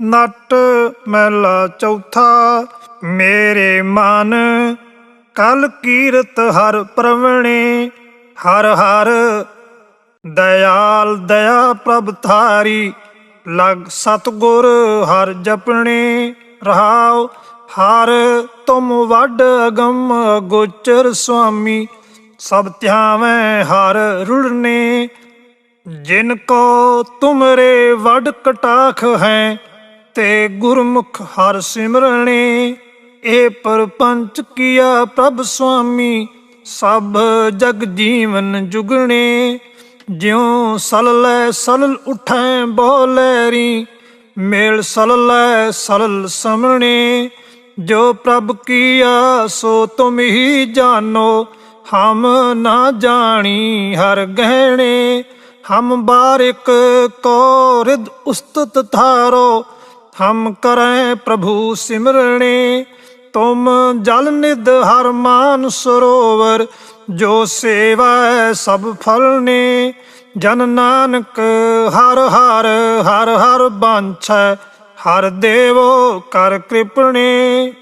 ਨਟ ਮਹਿਲਾ ਚੌਥਾ, ਮੇਰੇ ਮਨ, ਕਲ ਕੀਰਤ ਹਰ ਪ੍ਰਵਣੇ, ਹਰ ਹਰ ਦਇਆਲ ਦਇਆ ਪ੍ਰਭ ਧਾਰੀ, ਲਗ ਸਤਗੁਰ ਹਰ ਜਪਣੇ, ਰਹਾਉ ਹਰ ਤੁਮ ਵੱਡ ਅਗੰਮ ਗੋਚਰ ਸੁਆਮੀ, ਸਭ ਧਿਆਵੇਂ ਹਰ ਰੁੜਨੇ, ਜਿਨ ਕੋ ਤੁਮਰੇ ਵੱਡ ਕਟਾਖ ਹੈ ਤੇ ਗੁਰਮੁਖ ਹਰ ਸਿਮਰਣੇ, ਇਹ ਪਰਪੰਚ ਕੀਆ ਪ੍ਰਭ ਸੁਆਮੀ, ਸਭ ਜਗ ਜੀਵਨ ਜੁਗਣੇ। ਜਿਉ ਲੈ ਸਲਲ ਉਠੈ ਬੋਲੈਰੀ ਮੇਲ ਸਲ ਲੈ ਸਲਲ ਸਮਣੇ ਜੋ ਪ੍ਰਭ ਕੀਆ ਸੋ ਤੁਮ ਹੀ ਜਾਣੋ, ਹਮ ਨਾ ਜਾਣੀ ਹਰ ਗਹਿਣੇ। ਹਮ ਬਾਰਿਕ ਕੋ ਰਿਦ ਉਸਤਤ ਥਾਰੋ ਹਮ ਕਰੈ ਪ੍ਰਭੂ ਸਿਮਰਣੇ, ਤੁਮ ਜਲ ਨਿਧ ਹਰ ਮਾਨ ਸਰੋਵਰ, ਜੋ ਸੇਵਾ ਸਭ ਫਲਨੇ ਜਨ ਨਾਨਕ ਹਰ ਹਰ ਹਰ ਹਰ ਬਾਂਛੈ, ਹਰ ਦੇਵੋ ਕਰ ਕਿਰਪਣੇ।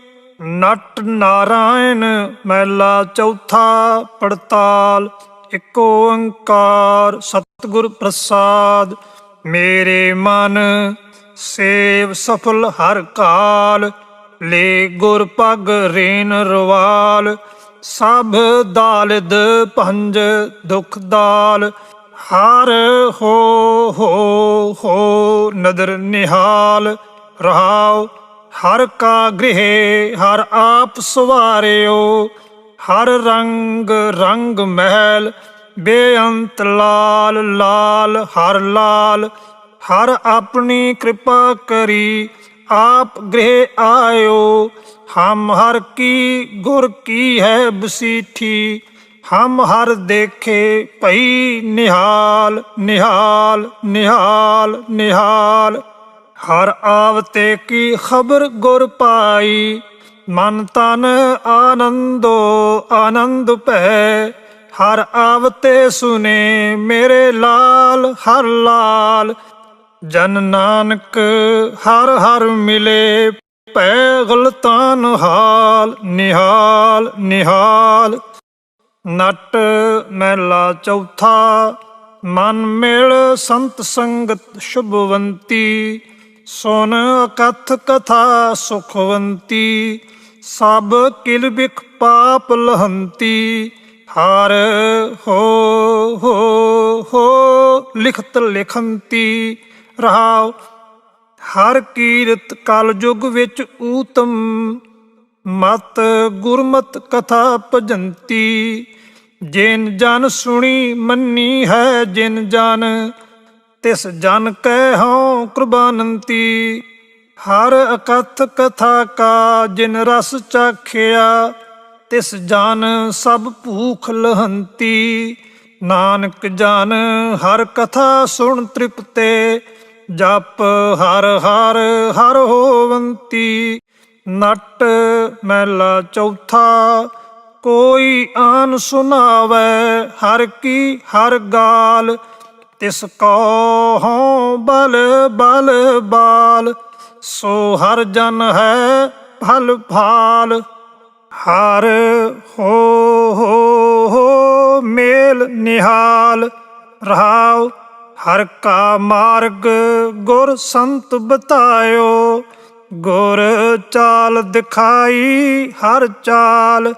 ਨਟ ਨਾਰਾਇਣ ਮਹਿਲਾ ਚੌਥਾ ਪੜਤਾਲ, ਇੱਕ ਓੰਕਾਰ ਸਤਿਗੁਰ ਪ੍ਰਸਾਦ। ਮੇਰੇ ਮਨ ਸੇਵ ਸਫਲ ਹਰ ਕਾਲ, ਲੇ ਗੁਰ ਪਗ ਰੇਨ ਰਵਾਲ। ਸਭ ਦਾਲਦ ਪੰਜ ਦੁਖ ਦਾਲ, ਹਰ ਹੋ ਹੋ ਹੋ ਨਦਰ ਨਿਹਾਲ। ਰਹਾਉ ਹਰ ਕਾ ਗ੍ਰਹਿ, ਹਰ ਆਪ ਸਵਾਰਿਓ। ਹਰ ਰੰਗ ਰੰਗ ਮਹਿਲ, ਬੇਅੰਤ ਲਾਲ ਲਾਲ ਹਰ ਲਾਲ। ਹਰ ਆਪਣੀ ਕਿਰਪਾ ਕਰੀ, ਆਪ ਗ੍ਰਹਿ ਆਇਓ। ਹਮ ਹਰ ਕੀ ਗੁਰ ਕੀ ਹੈ ਬਸੀਠੀ, ਹਮ ਹਰ ਦੇਖੇ ਭਈ ਨਿਹਾਲ ਨਿਹਾਲ ਨਿਹਾਲ ਨਿਹਾਲ। ਹਰ ਆਵਤੇ ਕੀ ਖਬਰ ਗੁਰ ਪਾਈ, ਮਨ ਤਨ ਆਨੰਦੋ ਆਨੰਦ ਭੈ। ਹਰ ਆਵਤੇ ਸੁਨੇ ਮੇਰੇ ਲਾਲ, ਹਰ ਲਾਲ ਜਨ ਨਾਨਕ ਹਰ ਹਰ ਮਿਲੇ, ਪੈ ਗਲਤਾਨ ਹਾਲ, ਨਿਹਾਲ ਨਿਹਾਲ। ਨਟ ਮਹਿਲਾ ਚੌਥਾ, ਮਨ ਮੇਲ ਸੰਤ ਸੰਗਤ ਸ਼ੁਭਵੰਤੀ। ਸੁਨ ਕਥ ਕਥਾ ਸੁਖਵੰਤੀ। ਸਭ ਕਿਲ ਬਿਖ ਪਾਪ ਲਹੰਤੀ। ਹਰ ਹੋ ਹੋ ਹੋ, ਲਿਖਤ ਲਿਖੰਤੀ। ਰਹਾਉ। ਹਰ ਕੀਰਤ ਕਲ ਯੁਗ ਵਿੱਚ ਊਤਮ। ਮਤ ਗੁਰਮਤ ਕਥਾ ਭਜੰਤੀ। ਜਿਨ ਜਨ ਸੁਣੀ ਮੰਨੀ ਹੈ ਜਿਨ ਜਨ। ਤਿਸ ਜਨ ਕਹਿ ਹਉ ਕੁਰਬਾਨੰਤੀ। ਹਰ ਅਕਥ ਕਥਾ ਕਾ ਜਿਨ ਰਸ ਚਾਖਿਆ। ਤਿਸ ਜਨ ਸਭ ਭੂਖ ਲਹੰਤੀ। ਨਾਨਕ ਜਨ ਹਰ ਕਥਾ ਸੁਣ ਤ੍ਰਿਪਤੇ। ਜਪ ਹਰ ਹਰ ਹਰ ਹੋਵੰਤੀ। ਨਟ ਮਹਿਲਾ ਚੌਥਾ, ਕੋਈ ਆਨ ਸੁਨਾਵੇ ਹਰ ਕੀ ਹਰ ਗਾਲ। ਤਿਸ ਕੋ ਹਉ ਬਲ ਬਲ ਬਾਲ, ਸੋ ਹਰ ਜਨ ਹੈ ਫਲ ਫਾਲ। ਹਰ ਹੋ ਹੋ ਹੋ ਮੇਲ ਨਿਹਾਲ, ਰਹਾਉ ਹਰ ਕਾ ਮਾਰਗ ਗੁਰ ਸੰਤ ਬਤਾਇਓ, ਗੁਰ ਚਾਲ ਦਿਖਾਈ ਹਰ ਚਾਲ।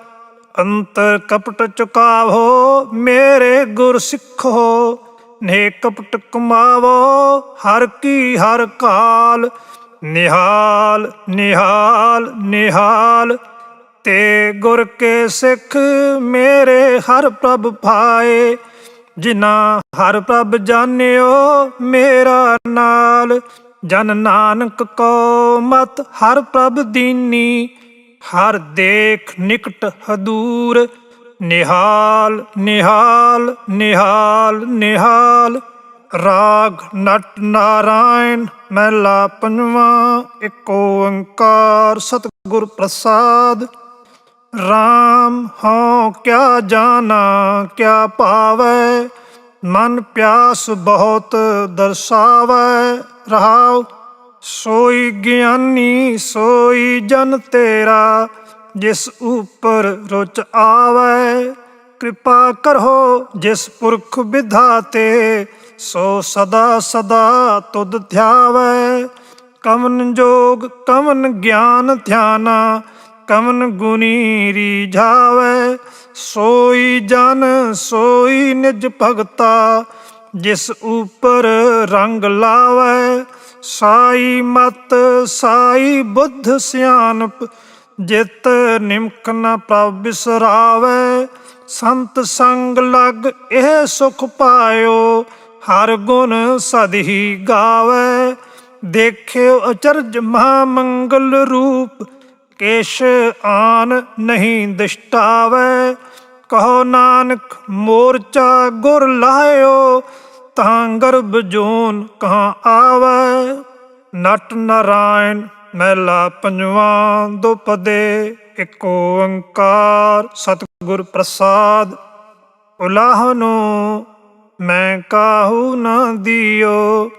ਅੰਤਰ ਕਪਟ ਚੁਕਾਵੋ, ਮੇਰੇ ਗੁਰ ਸਿੱਖੋ। ਨੇ ਕਪਟ ਕਮਾਵੋ, ਹਰ ਕੀ ਹਰ ਕਾਲ। ਨਿਹਾਲ ਨਿਹਾਲ ਨਿਹਾਲ, ਤੇ ਗੁਰ ਕੇ ਸਿੱਖ ਮੇਰੇ ਹਰ ਪ੍ਰਭ ਪਾਏ। ਜਿਨਾ ਹਰ ਪ੍ਰਭ ਜਾਣਿਓ ਮੇਰਾ ਨਾਲ। ਜਨ ਨਾਨਕ ਕੋ ਮਤ ਹਰ ਪ੍ਰਭ ਦੀਨੀ, ਹਰ ਦੇਖ ਨਿਕਟ ਹਦੂਰ। ਨਿਹਾਲ ਨਿਹਾਲ ਨਿਹਾਲ ਨਿਹਾਲ। ਰਾਗ, ਨਟ, ਨਾਰਾਇਣ, ਮਹਿਲਾ, ਪੰਜਵਾਂ, ਇੱਕ ਓੰਕਾਰ, ਸਤਿਗੁਰ ਪ੍ਰਸਾਦ। RAM ਹਉ ਕਿਆ ਜਾਣਾ, ਕਿਆ ਪਾਵੈ ਮਨ ਪਿਆਸ ਬਹੁਤ ਦਰਸਾਵੈ। ਰਹਾਉ, ਸੋਈ ਗਿਆਨੀ, ਸੋਈ ਜਨ ਤੇਰਾ, ਜਿਸ ਉਪਰ ਰੁਚ ਆਵੈ। ਕਿਰਪਾ ਕਰੋ ਜਿਸ ਪੁਰਖ ਵਿਧਾਤੇ ਸੋ ਸਦਾ ਸਦਾ ਤੁਧ ਧਿਆਵੈ। ਕਮਨ ਜੋਗ ਕਮਨ ਗਿਆਨ ਧਿਆਨਾ ਕਮਨ ਗੁਨੀ ਰੀਝਾਵੈ, ਸੋਈ ਜਨ ਸੋਈ ਨਿਜ ਭਗਤਾ, ਜਿਸ ਉਪਰ ਰੰਗ ਲਾਵੈ। ਸਾਈ ਮਤ, ਸਾਈ ਬੁੱਧ ਸਿਆਨਪ ਜਿਤ ਨਿਮਕ ਨ ਪ੍ਰਭ ਬਿਸਰਾਵੈ। ਸੰਤ ਸੰਗ ਲਗ ਇਹ ਸੁਖ ਪਾਇਓ, ਹਰ ਗੁਣ ਸਦਹੀ ਗਾਵੈ। ਦੇਖਿਓ ਅਚਰਜ ਮਹਾ ਮੰਗਲ ਰੂਪ ਕੇਸ਼ ਆਨ ਨਹੀਂ ਦਿਸ਼ਟਾਵੈ, ਕਹੋ ਨਾਨਕ ਮੋਰਚਾ ਗੁਰ ਲਾਇਓ, ਤਾਂ ਗਰਭ ਜੂਨ ਕਹਾਂ ਆਵੈ। ਨਟ ਨਰਾਇਣ ਮਹਿਲਾ ਪੰਜਵਾਂ, ਦੁਪਦੇ ਇੱਕ ਓੰਕਾਰ, ਸਤਿਗੁਰ ਪ੍ਰਸਾਦ ਉਲਾਹ ਨੂੰ ਮੈਂ ਕਾਹੂ ਨਾ ਦਿਓ,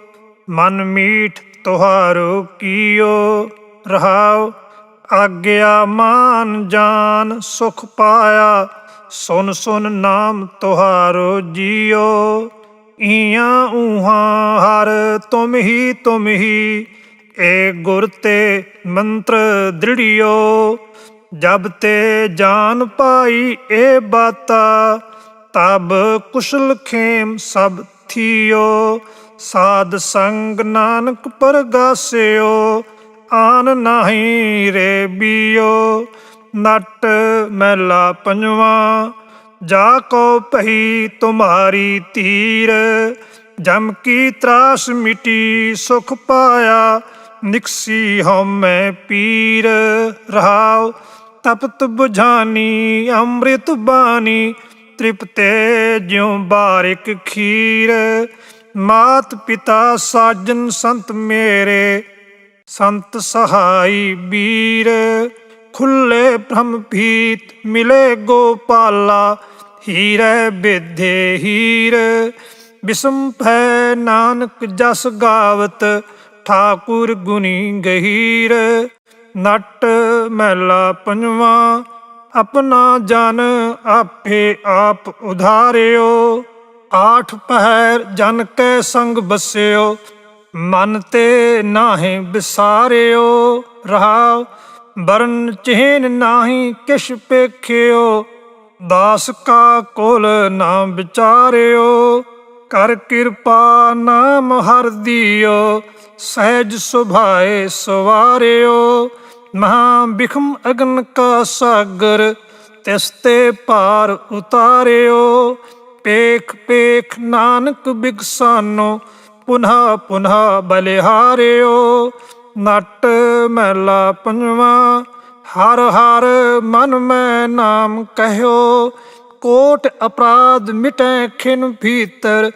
ਮਨ ਮੀਠ ਤੁਹਾਰੋ ਕੀਓ, ਰਹਾਓ ਆਗਿਆ ਮਾਨ ਜਾਨ ਸੁਖ ਪਾਇਆ, ਸੁਨ ਸੁਨ ਨਾਮ ਤੁਹਾਰੋ ਜੀਓ। ਈਆਂ ਊਹਾਂ ਹਰ ਤੁਮ ਹੀ ਤੁਮ ਹੀ, ਏ ਗੁਰ ਤੇ ਮੰਤਰ ਦ੍ਰਿੜਿਓ। ਜਬ ਤੇ ਜਾਨ ਪਾਈ ਏ ਬਾਤਾ, ਤਬ ਕੁਸ਼ਲ ਖੇਮ ਸਭ ਥੀਓ। ਸਾਧ ਸੰਗ ਨਾਨਕ ਪਰਗਾਸਿਓ ਆਨ ਨਹੀਂ ਰੇ ਬੀਓ, ਨਟ ਮਹਿਲਾ ਪੰਜਵਾ। ਜਾ ਕੋ ਭਈ ਤੁਮਾਰੀ ਤੀਰ, ਜਮ ਕੀ ਤਰਾਸ ਮਿਟੀ ਸੁਖ ਪਾਇਆ, ਨਿਕਸੀ ਹਉਮੈ ਪੀਰ। ਰਹਾਉ ਤਪਤ ਬੁਝਾਨੀ, ਅੰਮ੍ਰਿਤ ਬਾਣੀ, ਤ੍ਰਿਪਤੇ ਜਿਉ ਬਾਰਿਕ ਖੀਰ। ਮਾਤ ਪਿਤਾ ਸਾਜਨ ਸੰਤ ਮੇਰੇ ਸੰਤ ਸਹਾਈ ਵੀਰ, ਖੁੱਲੇ ਬ੍ਰਹਮ ਭੀਤ ਮਿਲੇ ਗੋਪਾਲਾ, ਹੀਰੇ ਬਿਧੇ ਹੀਰ। ਬਿਸਮ ਭੈ ਨਾਨਕ ਜਸ ਗਾਵਤ, ਠਾਕੁਰ ਗੁਨੀ ਗਹੀਰ। ਨਟ ਮਹਿਲਾ ਪੰਜਵਾ, ਆਪਣਾ ਜਨ ਆਪੇ ਆਪ ਉਧਾਰਿਓ। ਆਠ ਪਹਿਰ ਜਨ ਕੈ ਸੰਗ ਬਸਿਓ ਮਨ ਤੇ ਨਾਹੀਂ ਵਿਸਾਰਿਓ ਰਹਾਉ ਬਰਨ ਚਿਹਨ ਨਾਹੀਂ ਕਿਛ ਪੇਖਿਓ। ਦਾਸ ਕਾ ਕੋਲ ਨਾ ਵਿਚਾਰਿਓ, ਕਰ ਕਿਰਪਾ ਨਾਮ ਹਰ ਦਿਓ। ਸਹਿਜ ਸੁਭਾਏ ਸਵਾਰਿਓ, ਮਹਾ ਬਿਖਮ ਅਗਨ ਕਾ ਸਾਗਰ, ਤਿਸ ਤੇ ਪਾਰ ਉਤਾਰਿਓ। ਪੇਖ ਪੇਖ ਨਾਨਕ ਬਿਗਸਾਨੋ ਪੁਨਹਾ ਪੁਨਹਾ ਬਲਿਹਾਰਿਓ ਨਟ ਮਹਿਲਾ ਪੰਜਵਾ, ਹਰ ਹਰ ਮਨ ਮੈਂ ਨਾਮ ਕਹਿਓ, ਕੋਟ ਅਪਰਾਧ ਮਿਟੈ ਖਿਨ ਭੀਤਰ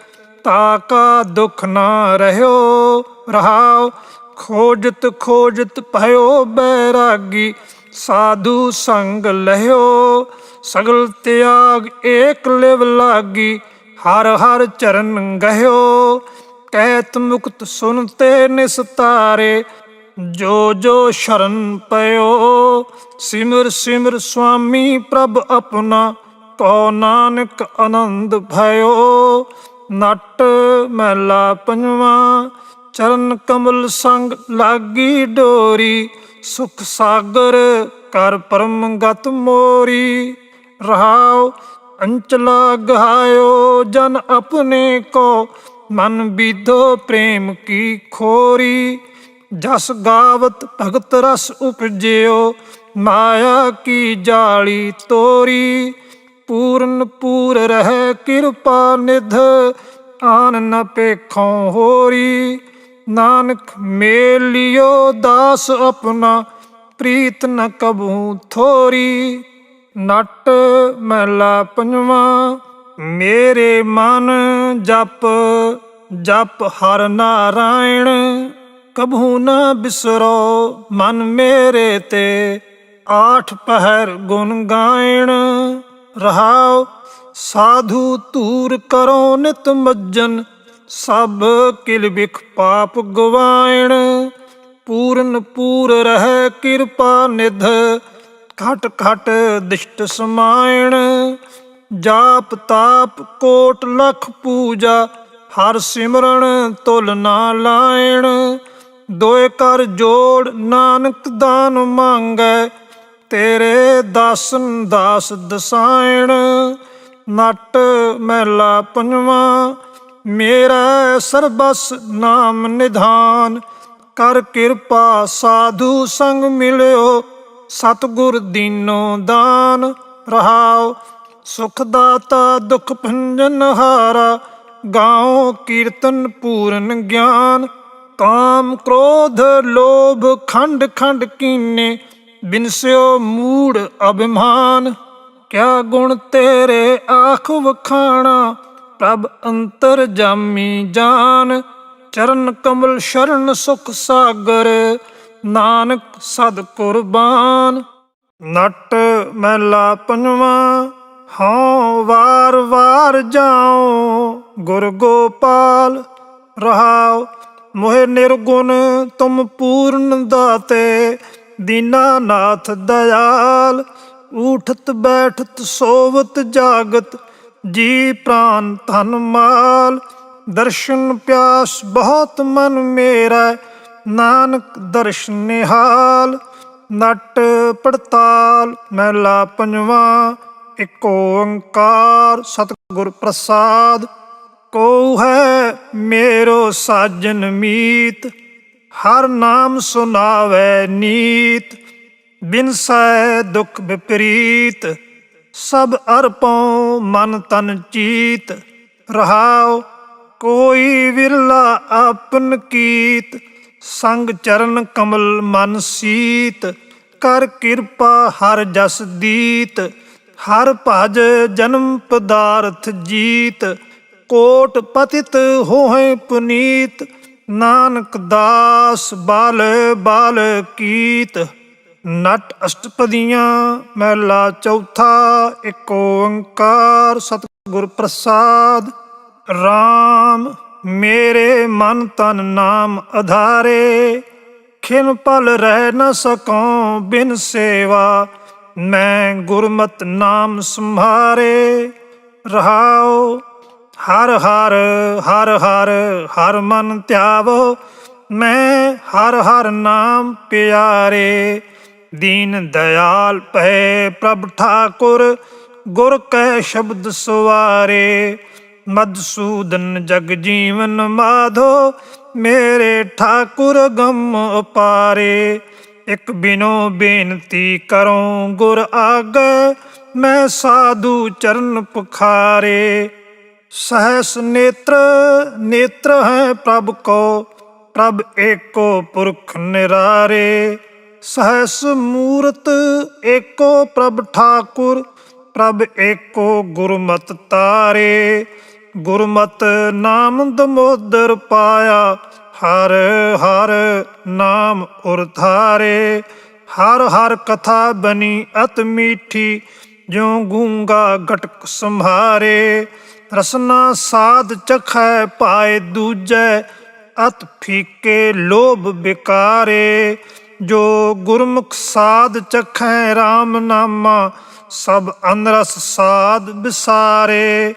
ਤਾਕਾ ਦੁਖ ਨਾ ਰਹਿਓ, ਰਹਾਓ, ਖੋਜਤ ਖੋਜਤ ਭਇਓ ਬੈਰਾਗੀ, ਸਾਧੂ ਸੰਗ ਲਹਿਓ, ਸਗਲ ਤਿਆਗ ਏਕ ਲਿਵ ਲਾਗੀ, ਹਰ ਹਰ ਚਰਨ ਗਹਿਓ ਕੈਤ ਮੁਕਤ ਸੁਨਤੇ ਨਿਸਤਾਰੇ ਜੋ ਜੋ ਸ਼ਰਨ ਪਇਓ, ਸਿਮਰ ਸਿਮਰ ਸੁਆਮੀ ਪ੍ਰਭ ਆਪਣਾ ਕੋ ਨਾਨਕ ਆਨੰਦ ਭਇਓ। ਨਟ ਮਹਿਲਾ ਪੰਜਵਾ, ਚਰਨ ਕਮਲ ਸੰਗ ਲਾਗੀ ਡੋਰੀ, ਸੁਖ ਸਾਗਰ ਕਰ ਪਰਮ ਗਤ ਮੋਰੀ। ਰਹਾਉ ਅੰਚਲਾ ਗਹਾਇਓ, ਜਨ ਆਪਣੇ ਕੋ। ਮਨ ਬੀਧੋ ਪ੍ਰੇਮ ਕੀ ਖੋਰੀ। ਜਸ ਗਾਵਤ ਭਗਤ ਰਸ ਉਪਜਿਓ, ਮਾਇਆ ਕੀ ਜਾਲੀ ਤੋਰੀ। ਪੂਰਨ ਪੂਰ ਰਹਿ ਕਿਰਪਾ ਨਿਧ, ਆਨ ਨ ਪੇਖੋਂ ਹੋਰੀ। ਨਾਨਕ ਮੇਲਿਓ ਦਾਸ ਆਪਣਾ, ਪ੍ਰੀਤ ਨ ਕਬੂ ਥੋਰੀ। ਨਟ ਮਹਿਲਾ ਪੰਜਵਾ, ਮੇਰੇ ਮਨ ਜਪ ਜਪ ਹਰ ਨਾਰਾਇਣ। ਕਬਹੂ ਨਾ ਬਿਸਰੋ, ਮਨ ਮੇਰੇ ਤੇ, ਆਠ ਪਹਿਰ ਗੁਣ ਗਾਇਣ। ਰਹਾਉ, ਸਾਧੂ ਤੂਰ ਕਰੋ ਨਿਤ ਮੱਜਨ, ਸਭ ਕਿਲ ਬਿਖ ਪਾਪ ਗਵਾਇਣ। ਪੂਰਨ ਪੂਰ ਰਹਿ ਕਿਰਪਾ ਨਿਧ ਘਟ ਘਟ ਦਿਸ਼ਟ ਸਮਾਇਣ, ਜਾਪ ਤਾਪ ਕੋਟ ਲਖ ਪੂਜਾ, ਹਰ ਸਿਮਰਨ ਤੁਲ ਨਾ ਲਾਇਣ। ਦੋਏ ਕਰ ਜੋੜ ਨਾਨਕ ਦਾਨ ਮੰਗੈ, ਤੇਰੇ ਦਾਸਨ ਦਾਸ ਦਸਾਇਣ। ਨਟ ਮਹਿਲਾ ਪੰਜਵਾ, ਮੇਰਾ ਸਰਬਸ ਨਾਮ ਨਿਧਾਨ, ਕਰ ਕਿਰਪਾ ਸਾਧੂ ਸੰਗ ਮਿਲਿਓ। ਸਤਗੁਰ ਦੀਨੋ ਦਾਨ ਰਹਾਉ, ਸੁਖ ਦਾਤਾ ਦੁਖ ਭੰਜਨ ਹਾਰਾ, ਗਾਉ ਕੀਰਤਨ ਪੂਰਨ ਗਿਆਨ। ਕਾਮ ਕ੍ਰੋਧ ਲੋਭ ਖੰਡ ਖੰਡ ਕੀਨੇ ਬਿਨਸਿਓ ਮੂੜ ਅਭਿਮਾਨ। ਕਿਆ ਗੁਣ ਤੇਰੇ ਆਖ ਵਖਾਣਾ, ਪ੍ਰਭ ਅੰਤਰ ਜਾਮੀ ਜਾਨ। ਚਰਨ ਕਮਲ ਸ਼ਰਨ ਸੁਖ ਸਾਗਰ ਨਾਨਕ ਸਦ ਕੁਰਬਾਨ। ਨਟ ਮਹਿਲਾ ਪੰਜਵਾ, ਹਉ ਵਾਰ ਵਾਰ ਜਾਉ, ਗੁਰ ਗੋਪਾਲ ਰਹਾਉ। ਮੋਹਿ ਨਿਰਗੁਣ ਤੁਮ ਪੂਰਨ ਦਾਤੇ ਦੀਨਾਨਾਥ ਦਇਆਲ। ਊਠਤ ਬੈਠਤ ਸੋਵਤ ਜਾਗਤ, ਜੀ ਪ੍ਰਾਨ ਧਨ ਮਾਲ। ਦਰਸ਼ਨ ਪਿਆਸ ਬਹੁਤ ਮਨ ਮੇਰਾ ਨਾਨਕ ਦਰਸ਼ਨ ਨਿਹਾਲ, ਨਟ ਪੜਤਾਲ ਮਹਿਲਾ ਪੰਜਵਾ, ਇੱਕ ਓੰਕਾਰ ਸਤਿਗੁਰ ਪ੍ਰਸਾਦ ਕੋ ਹੈ ਮੇਰੋ ਸਾਜਨ ਮੀਤ, ਹਰ ਨਾਮ ਸੁਨਾਵੇ ਨੀਤ ਬਿਨਸੈ ਦੁਖ ਵਿਪਰੀਤ, ਸਭ ਅਰਪਉ ਮਨ ਤਨ ਚੀਤ, ਰਹਾਉ ਕੋਈ ਵਿਰਲਾ ਆਪਨ ਕੀਤ ਸੰਗ ਚਰਨ ਕਮਲ ਮਨ ਸੀਤ, ਕਰ ਕਿਰਪਾ ਹਰ ਜਸ ਦੀਤ, ਹਰ ਭਜ ਜਨਮ ਪਦਾਰਥ ਜੀਤ, ਕੋਟ ਪਤਿਤ ਹੋਏ ਪੁਨੀਤ, ਨਾਨਕ ਦਾਸ ਬਾਲ ਬਾਲ ਕੀਤ। ਨਟ ਅਸ਼ਟਪਦੀਆਂ, ਮਹਿਲਾ ਚੌਥਾ, ਏਕ ਓੰਕਾਰ, ਸਤਿਗੁਰ ਪ੍ਰਸਾਦ RAM ਮੇਰੇ ਮਨ ਤਨ ਨਾਮ ਆਧਾਰੇ ਖਿਨ ਪਲ ਰਹਿ ਨ ਸਕਉ ਬਿਨ ਸੇਵਾ। ਮੈਂ ਗੁਰਮਤ ਨਾਮ ਸੰਭਾਰੇ, ਰਹਾਉ, ਹਰ ਹਰ ਹਰ ਹਰ ਹਰ ਮਨ ਧਿਆਵੋ। ਮੈਂ ਹਰ ਹਰ ਨਾਮ ਪਿਆਰੇ, ਦੀਨ ਦਇਆਲ ਪਏ ਪ੍ਰਭ ਠਾਕੁਰ, ਗੁਰ ਕੈ ਸ਼ਬਦ ਸਵਾਰੇ। ਮਦਸੂਦਨ ਜਗ ਜੀਵਨ ਮਾਧੋ, ਮੇਰੇ ਠਾਕੁਰ ਗਮ ਅਪਾਰੇ ਇਕ ਬਿਨੋ ਬੇਨਤੀ ਕਰੋ ਗੁਰ ਆਗੇ, ਮੈਂ ਸਾਧੂ ਚਰਨ ਪੁਖਾਰੇ। ਸਹਸ ਨੇਤਰ ਨੇਤਰ ਹੈ ਪ੍ਰਭ ਕੋ, ਪ੍ਰਭ ਏਕੋ ਪੁਰਖ ਨਿਰਾਰੇ। ਸਹਸ ਮੂਰਤ ਏਕੋ ਪ੍ਰਭ ਠਾਕੁਰ, ਪ੍ਰਭ ਏਕੋ ਗੁਰਮਤ ਤਾਰੇ। ਗੁਰਮਤ ਨਾਮ ਦਮੋਦਰ ਪਾਇਆ, ਹਰ ਹਰ ਨਾਮ ਉਰਧਾਰੇ ਹਰ ਹਰ ਕਥਾ ਬਣੀ ਅਤ ਮੀਠੀ, ਜਿਉ ਗੂੰਗਾ ਗਟਕ ਸੰਭਾਰੇ। ਰਸਨਾ ਸਾਧ ਚਖੈ ਪਾਏ ਦੂਜੈ, ਅਤ ਫੀਕੇ ਲੋਭ ਬਿਕਾਰੇ। ਜੋ ਗੁਰਮੁਖ ਸਾਧ ਚਖੈ RAM ਨਾਮਾ, ਸਭ ਅਨਰਸ ਸਾਧ ਵਿਸਾਰੇ।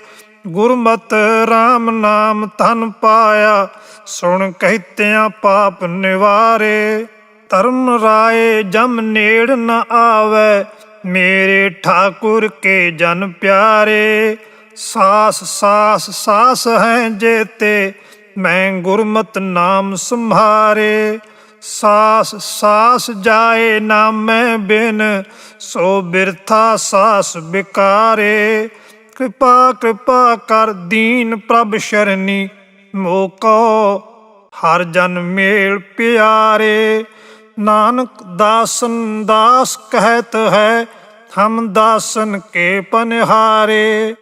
ਗੁਰਮਤ RAM ਨਾਮ ਧਨ ਪਾਇਆ, ਸੁਣ ਕਹਿਤਿਆਂ ਪਾਪ ਨਿਵਾਰੇ। ਧਰਮ ਰਾਏ ਜਮ ਨੇੜ ਨ ਆਵੇ, ਮੇਰੇ ਠਾਕੁਰ ਕੇ ਜਨ ਪਿਆਰੇ। ਸਾਸ ਸਾਸ ਸਾਸ ਹੈ ਜੇਤੇ, ਮੈਂ ਗੁਰਮਤ ਨਾਮ ਸੰਭਾਰੇ। ਸਾਸ ਸਾਸ ਜਾਏ ਨਾਮੈ ਬਿਨ, ਸੋ ਬਿਰਥਾ ਸਾਸ ਬਿਕਾਰੇ। ਕਿਰਪਾ ਕਿਰਪਾ ਕਰ ਦੀਨ ਪ੍ਰਭ ਸ਼ਰਨੀ। ਮੋਕੋ, ਹਰ ਜਨ ਮੇਲ ਪਿਆਰੇ। ਨਾਨਕ ਦਾਸਨ, ਦਾਸ ਕਹਿਤ ਹੈ, ਹਮ ਦਾਸਨ ਕੇ ਪਨਹਾਰੇ।